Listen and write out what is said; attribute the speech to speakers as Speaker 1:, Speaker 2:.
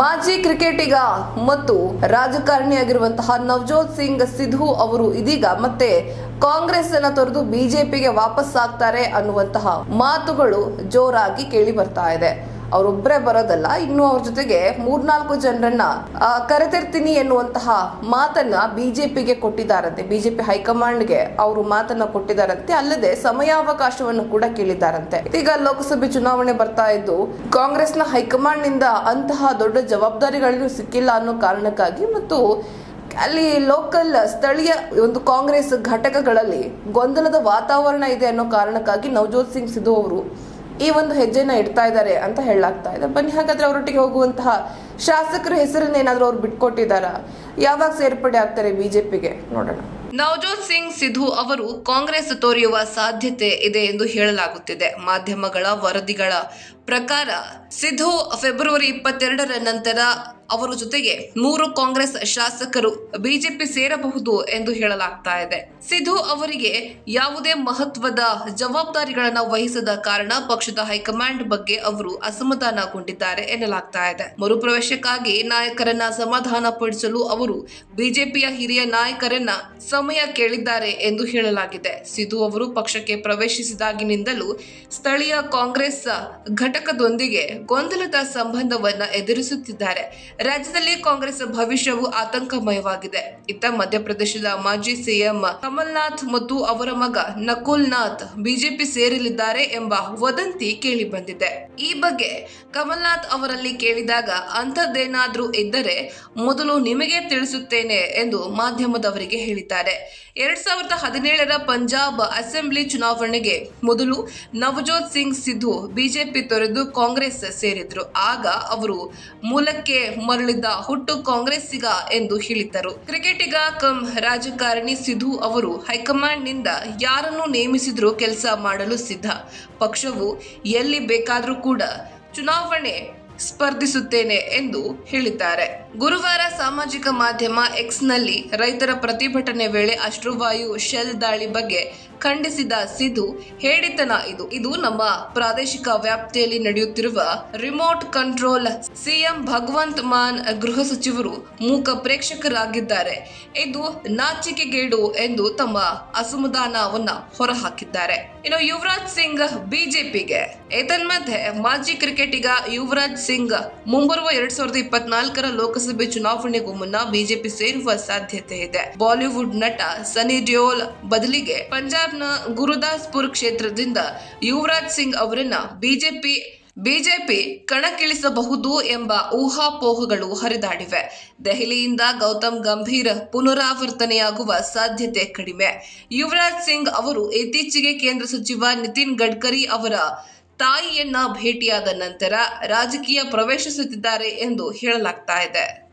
Speaker 1: ಮಾಜಿ ಕ್ರಿಕೆಟಿಗ ಮತ್ತು ರಾಜಕಾರಣಿಯಾಗಿರುವಂತಹ ನವಜೋತ್ ಸಿಂಗ್ ಸಿಧು ಅವರು ಇದೀಗ ಮತ್ತೆ ಕಾಂಗ್ರೆಸ್ ಅನ್ನ ತೊರೆದು ಬಿಜೆಪಿಗೆ ವಾಪಸ್ ಆಗ್ತಾರೆ ಅನ್ನುವಂತಹ ಮಾತುಗಳು ಜೋರಾಗಿ ಕೇಳಿ ಬರ್ತಾ ಇದೆ. ಅವರೊಬ್ಬರೇ ಬರೋದಲ್ಲ, ಇನ್ನು ಅವ್ರ ಜೊತೆಗೆ ಮೂರ್ನಾಲ್ಕು ಜನರನ್ನ ಕರೆತಿರ್ತೀನಿ ಎನ್ನುವಂತಹ ಮಾತನ್ನ ಬಿಜೆಪಿಗೆ ಕೊಟ್ಟಿದ್ದಾರಂತೆ. ಬಿಜೆಪಿ ಹೈಕಮಾಂಡ್ಗೆ ಅವರು ಮಾತನ್ನ ಕೊಟ್ಟಿದ್ದಾರಂತೆ. ಅಲ್ಲದೆ ಸಮಯಾವಕಾಶವನ್ನು ಕೂಡ ಕೇಳಿದ್ದಾರಂತೆ. ಈಗ ಲೋಕಸಭೆ ಚುನಾವಣೆ ಬರ್ತಾ ಇದ್ದು, ಕಾಂಗ್ರೆಸ್ನ ಹೈಕಮಾಂಡ್ನಿಂದ ಅಂತಹ ದೊಡ್ಡ ಜವಾಬ್ದಾರಿಗಳೇನು ಸಿಕ್ಕಿಲ್ಲ ಅನ್ನೋ ಕಾರಣಕ್ಕಾಗಿ ಮತ್ತು ಅಲ್ಲಿ ಲೋಕಲ್ ಸ್ಥಳೀಯ ಒಂದು ಕಾಂಗ್ರೆಸ್ ಘಟಕಗಳಲ್ಲಿ ಗೊಂದಲದ ವಾತಾವರಣ ಇದೆ ಅನ್ನೋ ಕಾರಣಕ್ಕಾಗಿ ನವಜೋತ್ ಸಿಂಗ್ ಸಿಧು ಅವರು ಈ ಒಂದು ಹೆಜ್ಜೆನ ಇಡ್ತಾ ಇದ್ದಾರೆ ಅಂತ ಹೇಳಲಾಗ್ತಾ ಇದೆ. ಬನ್ನಿ, ಹಾಗಾದ್ರೆ ಅವರೊಟ್ಟಿಗೆ ಹೋಗುವಂತಹ ಶಾಸಕರ ಹೆಸರನ್ನ ಏನಾದ್ರೂ ಅವ್ರು ಬಿಟ್ಕೊಟ್ಟಿದ್ದಾರಾ? ಯಾವಾಗ ಸೇರ್ಪಡೆ ಆಗ್ತಾರೆ ಬಿಜೆಪಿಗೆ? ನೋಡೋಣ. ನವಜೋತ್ ಸಿಂಗ್ ಸಿಧು ಅವರು ಕಾಂಗ್ರೆಸ್ ತೋರಿಯುವ ಸಾಧ್ಯತೆ ಇದೆ ಎಂದು ಹೇಳಲಾಗುತ್ತಿದೆ. ಮಾಧ್ಯಮಗಳ ವರದಿಗಳ ಪ್ರಕಾರ ಸಿಧು ಫೆಬ್ರವರಿ ಇಪ್ಪತ್ತೆರಡರ ನಂತರ ಅವರ ಜೊತೆಗೆ ಮೂರು ಕಾಂಗ್ರೆಸ್ ಶಾಸಕರು ಬಿಜೆಪಿ ಸೇರಬಹುದು ಎಂದು ಹೇಳಲಾಗ್ತಾ ಇದೆ. ಸಿಧು ಅವರಿಗೆ ಯಾವುದೇ ಮಹತ್ವದ ಜವಾಬ್ದಾರಿಗಳನ್ನು ವಹಿಸದ ಕಾರಣ ಪಕ್ಷದ ಹೈಕಮಾಂಡ್ ಬಗ್ಗೆ ಅವರು ಅಸಮಾಧಾನಗೊಂಡಿದ್ದಾರೆ ಎನ್ನಲಾಗ್ತಾ ಇದೆ. ಮರುಪ್ರವೇಶಕ್ಕಾಗಿ ನಾಯಕರನ್ನ ಸಮಾಧಾನಪಡಿಸಲು ಅವರು ಬಿಜೆಪಿಯ ಹಿರಿಯ ನಾಯಕರನ್ನ ಸಮಯ ಕೇಳಿದ್ದಾರೆ ಎಂದು ಹೇಳಲಾಗಿದೆ. ಸಿಧು ಅವರು ಪಕ್ಷಕ್ಕೆ ಪ್ರವೇಶಿಸಿದಾಗಿನಿಂದಲೂ ಸ್ಥಳೀಯ ಕಾಂಗ್ರೆಸ್ ಘಟಕದೊಂದಿಗೆ ಗೊಂದಲದ ಸಂಬಂಧವನ್ನ ಎದುರಿಸುತ್ತಿದ್ದಾರೆ. ರಾಜ್ಯದಲ್ಲಿ ಕಾಂಗ್ರೆಸ್ ಭವಿಷ್ಯವು ಆತಂಕಮಯವಾಗಿದೆ. ಇತ್ತ ಮಧ್ಯಪ್ರದೇಶದ ಮಾಜಿ ಸಿಎಂ ಕಮಲ್ನಾಥ್ ಮತ್ತು ಅವರ ಮಗ ನಕುಲ್ ನಾಥ್ ಬಿಜೆಪಿ ಸೇರಲಿದ್ದಾರೆ ಎಂಬ ವದಂತಿ ಕೇಳಿಬಂದಿದೆ. ಈ ಬಗ್ಗೆ ಕಮಲ್ನಾಥ್ ಅವರಲ್ಲಿ ಕೇಳಿದಾಗ ಅಂಥದ್ದೇನಾದ್ರೂ ಇದ್ದರೆ ಮೊದಲು ನಿಮಗೆ ತಿಳಿಸುತ್ತೇನೆ ಎಂದು ಮಾಧ್ಯಮದವರಿಗೆ ಹೇಳಿದ್ದಾರೆ. ಎರಡ್ ಸಾವಿರದ ಹದಿನೇಳರ ಪಂಜಾಬ್ ಅಸೆಂಬ್ಲಿ ಚುನಾವಣೆಗೆ ಮೊದಲು ನವಜೋತ್ ಸಿಂಗ್ ಸಿಧು ಬಿಜೆಪಿ ತೊರೆದು ಕಾಂಗ್ರೆಸ್ ಸೇರಿದ್ರು. ಆಗ ಅವರು ಮೂಲಕ್ಕೆ ಮರಳಿದ ಹುಟ್ಟು ಕಾಂಗ್ರೆಸ್ಸಿಗ ಎಂದು ಹೇಳಿದ್ದರು. ಕ್ರಿಕೆಟಿಗ ಕಮ್ ರಾಜಕಾರಣಿ ಸಿಧು ಅವರು ಹೈಕಮಾಂಡ್ನಿಂದ ಯಾರನ್ನು ನೇಮಿಸಿದ್ರೂ ಕೆಲಸ ಮಾಡಲು ಸಿದ್ಧ. ಪಕ್ಷವು ಎಲ್ಲಿ ಬೇಕಾದರೂ ಕೂಡ ಚುನಾವಣೆ ಸ್ಪರ್ಧಿಸುತ್ತೇನೆ ಎಂದು ಹೇಳಿದ್ದಾರೆ. ಗುರುವಾರ ಸಾಮಾಜಿಕ ಮಾಧ್ಯಮ ಎಕ್ಸ್ನಲ್ಲಿ ರೈತರ ಪ್ರತಿಭಟನೆ ವೇಳೆ ಅಶ್ರುವಾಯು ಶೆಲ್ ದಾಳಿ ಬಗ್ಗೆ ಖಂಡಿಸಿದ ಸಿಧು, ಹೇಳಿತನ ಇದು. ಇದು ನಮ್ಮ ಪ್ರಾದೇಶಿಕ ವ್ಯಾಪ್ತಿಯಲ್ಲಿ ನಡೆಯುತ್ತಿರುವ remote control CM Bhagwant Mann ಗೃಹ ಸಚಿವರು ಮೂಕ ಪ್ರೇಕ್ಷಕರಾಗಿದ್ದಾರೆ. ಇದು ನಾಚಿಕೆಗೇಡು ಎಂದು ತಮ್ಮ ಅಸಮಾಧಾನವನ್ನ ಹೊರಹಾಕಿದ್ದಾರೆ. ಇನ್ನು ಯುವರಾಜ್ ಸಿಂಗ್ ಬಿಜೆಪಿಗೆ. ಏತನ್ಮಧ್ಯೆ ಮಾಜಿ ಕ್ರಿಕೆಟಿಗ ಯುವರಾಜ್ ಸಿಂಗ್ ಮುಂಬರುವ ಎರಡ್ ಸಾವಿರದ ಇಪ್ಪತ್ನಾಲ್ಕರ ಲೋಕಸಭೆ ಚುನಾವಣೆಗೂ ಮುನ್ನ ಬಿಜೆಪಿ ಸೇರುವ ಸಾಧ್ಯತೆ ಇದೆ. ಬಾಲಿವುಡ್ ನಟ ಸನಿ ಡಿಯೋಲ್ ಬದಲಿಗೆ ಪಂಜಾಬ್ನ ಗುರುದಾಸ್ಪುರ್ ಕ್ಷೇತ್ರದಿಂದ ಯುವರಾಜ್ ಸಿಂಗ್ ಅವರನ್ನ ಬಿಜೆಪಿ ಬಿಜೆಪಿ ಕಣಕ್ಕಿಳಿಸಬಹುದು ಎಂಬ ಊಹಾಪೋಹಗಳು ಹರಿದಾಡಿವೆ. ದೆಹಲಿಯಿಂದ ಗೌತಮ್ ಗಂಭೀರ್ ಪುನರಾವರ್ತನೆಯಾಗುವ ಸಾಧ್ಯತೆ ಕಡಿಮೆ. ಯುವರಾಜ್ ಸಿಂಗ್ ಅವರು ಇತ್ತೀಚೆಗೆ ಕೇಂದ್ರ ಸಚಿವ ನಿತಿನ್ ಗಡ್ಕರಿ ಅವರ ತಾಯಿಯನ್ನ ಭೇಟಿಯಾದ ನಂತರ ರಾಜಕೀಯ ಪ್ರವೇಶಿಸುತ್ತಿದ್ದಾರೆ ಎಂದು ಹೇಳಲಾಗ್ತಾ ಇದೆ.